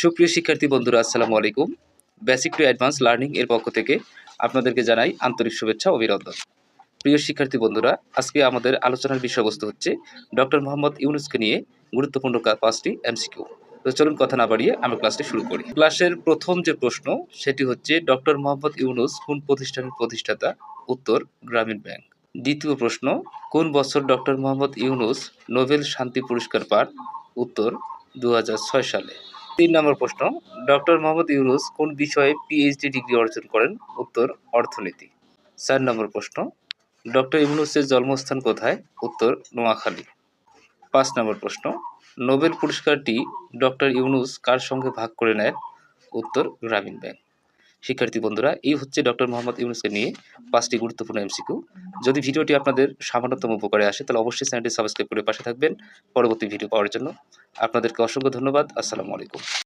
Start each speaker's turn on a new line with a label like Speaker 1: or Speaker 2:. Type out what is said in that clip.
Speaker 1: সুপ্রিয় শিক্ষার্থী বন্ধুরা, আসসালামু আলাইকুম। বেসিক টু অ্যাডভান্স লার্নিং এর পক্ষ থেকে আপনাদেরকে জানাই আন্তরিক শুভেচ্ছা, অভিনন্দন। প্রিয় শিক্ষার্থী বন্ধুরা, আজকে আমাদের আলোচনার বিষয়বস্তু হচ্ছে ডক্টর মোহাম্মদ ইউনুসকে নিয়ে গুরুত্বপূর্ণ পাঁচটি এমসিকিউ তো চলুন কথা না বাড়িয়ে আমরা ক্লাসটি শুরু করি। ক্লাসের প্রথম যে প্রশ্ন, সেটি হচ্ছে ডক্টর মোহাম্মদ ইউনুস কোন প্রতিষ্ঠানের প্রতিষ্ঠাতা? উত্তর, গ্রামীণ ব্যাংক। দ্বিতীয় প্রশ্ন, কোন বছর ডক্টর মোহাম্মদ ইউনুস নোবেল শান্তি পুরস্কার পান? উত্তর দু হাজার ছয় সালে। তিন নম্বর প্রশ্ন, ডক্টর মোহাম্মদ ইউনুস কোন বিষয়ে পিএইচডি ডিগ্রি অর্জন করেন? উত্তর, অর্থনীতি। চার নম্বর প্রশ্ন, ডক্টর ইউনুসের জন্মস্থান কোথায়? উত্তর, নোয়াখালী। পাঁচ নম্বর প্রশ্ন, নোবেল পুরস্কারটি ডক্টর ইউনুস কার সঙ্গে ভাগ করে নেন? উত্তর, গ্রামীণ ব্যাংক। শিক্ষার্থী বন্ধুরা, এই হচ্ছে ডক্টর মোহাম্মদ ইউনুসকে নিয়ে পাঁচটি গুরুত্বপূর্ণ এমসিকিউ। যদি ভিডিওটি আপনাদের সামান্যতম উপকারে আসে, তাহলে অবশ্যই চ্যানেলটি সাবস্ক্রাইব করে পাশে থাকবেন। পরবর্তী ভিডিও পাওয়ার জন্য আপনাদেরকে অসংখ্য ধন্যবাদ। আসসালামু আলাইকুম।